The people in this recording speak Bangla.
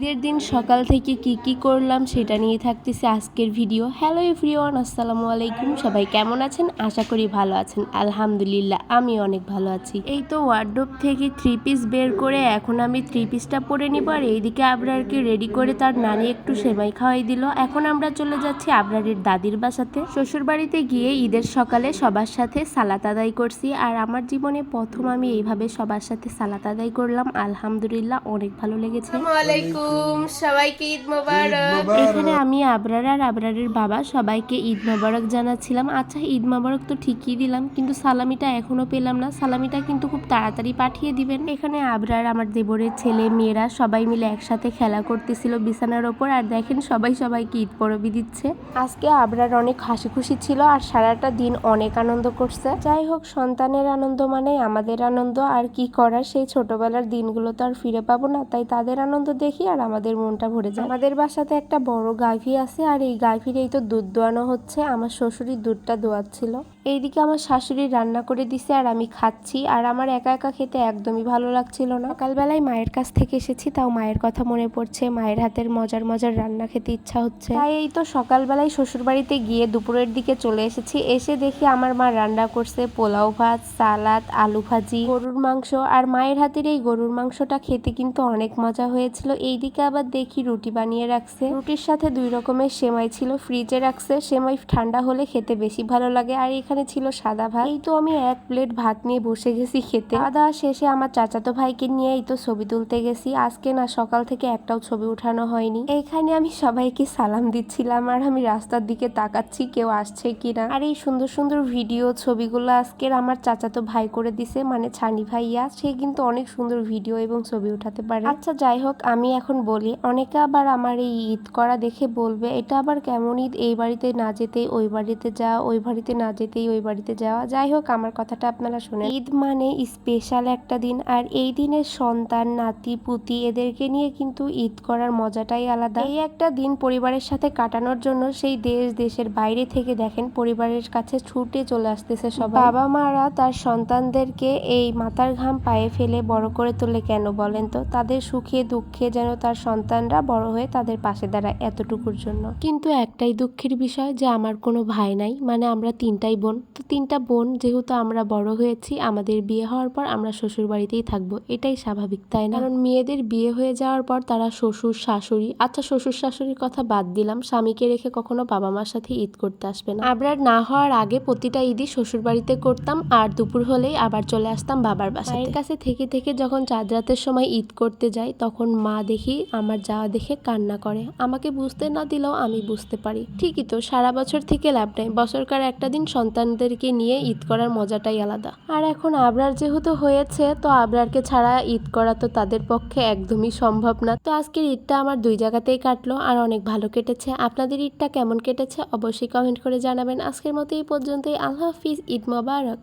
ঈদের দিন সকাল থেকে কি কি করলাম সেটা নিয়ে থাকতেছে আজকের ভিডিও। হ্যালো এভরিওয়ান আসসালামু আলাইকুম। সবাই কেমন আছেন? আশা করি ভালো আছেন। আলহামদুলিল্লাহ, আমি অনেক ভালো আছি। এই তো ওয়ার্ডরোব থেকে থ্রি পিস বের করে এখন আমি থ্রি পিসটা পরে নিব আর এইদিকে আবরারকে রেডি করে তার নানি একটু সেমাই খাওয়াই দিল। এখন আমরা চলে যাচ্ছি আবরারের দাদির বাসাতে। শ্বশুর বাড়িতে গিয়ে ঈদের সকালে সবার সাথে সালাত আদায় করছি আর আমার জীবনে প্রথম আমি এইভাবে সবার সাথে সালাত আদায় করলাম। আলহামদুলিল্লাহ, অনেক ভালো লেগেছে। আলাইকুম। সবাইকে ঈদ মোবারক। এখানে আমি আবরার আর আবরারের বাবা সবাইকে ঈদ মোবারক জানাচ্ছিলাম। আচ্ছা ঈদ মোবারক তো ঠিকই দিলাম কিন্তু সালামিটা এখনও পেলাম না। সালামিটা কিন্তু খুব তাড়াতাড়ি পাঠিয়ে দিবেন। এখানে আবরার আমার দেবরের ছেলে মেয়েরা সবাই মিলে একসাথে খেলা করতেছিল বিছানার ওপর। আর দেখেন সবাই সবাইকে ঈদ পরবি দিচ্ছে। আজকে আবরার অনেক হাসি খুশি ছিল আর সারাটা দিন অনেক আনন্দ করছে। যাই হোক সন্তানের আনন্দ মানে আমাদের আনন্দ। আর কি করার সেই ছোটবেলার দিনগুলো তো আর ফিরে পাবো না। তাই তাদের আনন্দ দেখি আর আমাদের মনটা ভরে যায়। আমাদের বাসাতে একটা বড় গাভী আছে আর এই গাভীর এই তো দুধ দোয়ানো হচ্ছে। আমার শ্বশুরই দুধটা দোয়াচ্ছিল। এইদিকে আমার শাশুড়ি রান্না করে দিছে আর আমি খাচ্ছি আর আমার একা একা খেতে একদমই ভালো লাগছিল না। সকালবেলায় মায়ের কাছ থেকে এসেছি তাও মায়ের কথা মনে পড়ছে। মায়ের হাতের মজার মজার রান্না খেতে ইচ্ছা হচ্ছে। তাই এই তো সকালবেলায় শ্বশুর বাড়িতে গিয়ে দুপুরের দিকে চলে এসেছি। এসে দেখি আমার মা রান্না করছে পোলাও ভাত সালাদ আলু ভাজি গরুর মাংস। আর মায়ের হাতের এই গরুর মাংসটা খেতে কিন্তু অনেক মজা হয়েছিল। এইদিকে আবার দেখি রুটি বানিয়ে রাখছে। রুটির সাথে দুই রকমের সেমাই ছিল ফ্রিজে রাখছে। সেমাই ঠান্ডা হলে খেতে বেশি ভালো লাগে। আর এখানে ছিল সাদা ভাত। এই তো আমি এক প্লেট ভাত নিয়ে বসে গেছি খেতে। খাওয়া শেষে আমার চাচাতো ভাইকে নিয়ে এই তো ছবি তুলতে গেছি। আজকে না সকাল থেকে একটাও ছবি উঠানো হয়নি। এইখানে আমি সবাইকে সালাম দিচ্ছিলাম আর আমি রাস্তার দিকে তাকাচ্ছি, কেউ আসছে কিনা। আর এই সুন্দর সুন্দর ভিডিও ছবিগুলো আজকের আমার চাচাতো ভাই করে দিছে মানে ছানি ভাইয়া। সে কিন্তু অনেক সুন্দর ভিডিও এবং ছবি উঠাতে পারে। আচ্ছা যাই হোক, আমি এখন বলি, অনেকে আবার আমার এই ঈদ করা দেখে বলবে, এটা আবার কেমন ঈদ? এই বাড়িতে না যেতেই, ওই বাড়িতে যাওয়া ওই বাড়িতে না যেতেই, ওই বাড়িতে যাওয়া। যাই হোক, আমার কথাটা আপনারা শুনে ঈদ মানে স্পেশাল একটা দিন, আর এই দিনের সন্তান, নাতি, পুতি এদেরকে নিয়ে কিন্তু ঈদ করার মজাটাই আলাদা। এই একটা দিন পরিবারের সাথে কাটানোর জন্য সেই দেশ, দেশের বাইরে থেকে দেখেন, পরিবারের কাছে ছুটে চলে আসতেছে সবাই। বাবা মারা তার সন্তানদেরকে এই মাথার ঘাম পায়ে ফেলে বড় করে তোলে কেন বলেন তো? তাদের সুখে, দুঃখে যেন তার সন্তানরা বড় হয়ে তাদের পাশে দাঁড়ায় এতটুকুর জন্য। কিন্তু একটাই দুঃখের বিষয় যে আমার কোনো ভাই নাই মানে আমরা তিনটাই বোন। তো তিনটা বোন যেহেতু আমরা বড় হয়েছি, আমাদের বিয়ে হওয়ার পর আমরা শ্বশুর বাড়িতেই থাকব। এটাই স্বাভাবিক, তাই না? কারণ মেয়েদের বিয়ে হয়ে যাওয়ার পর তারা শ্বশুর, শাশুড়ি আচ্ছা শ্বশুর, শাশুড়ির কথা বাদ দিলাম, স্বামীকে রেখে কখনো বাবা মার সাথে ঈদ করতে আসবে না। আবরার না হওয়ার আগে প্রতিটা ঈদই শ্বশুর বাড়িতে করতাম, আর দুপুর হলেই আবার চলে আসতাম বাবার বাসায় কাছে থেকে থেকে যখন চাঁদ রাতের সময় ঈদ করতে যাই, তখন মা দেখি আমার যাওয়া দেখে কান্না করে। আমাকে বুঝতে না দিলেও আমি বুঝতে পারি। ঠিকই তো, সারা বছর থেকে লাভ নেই বছরকার একটা দিন সন্তানদেরকে নিয়ে ঈদ করার মজাটাই আলাদা। আর এখন আবরার যেহেতু হয়েছে, তো আবরারকে ছাড়া ঈদ করা তো তাদের পক্ষে একদমই সম্ভব না। তো আজকের ঈদটা আমার দুই জায়গাতেই কাটলো আর অনেক ভালো কেটেছে। আপনাদের ঈদটা কেমন কেটেছে? অবশ্যই কমেন্ট করে জানাবেন। আজকের মতো এই পর্যন্তই। আল্লাহ হাফিজ। ঈদ মোবারক।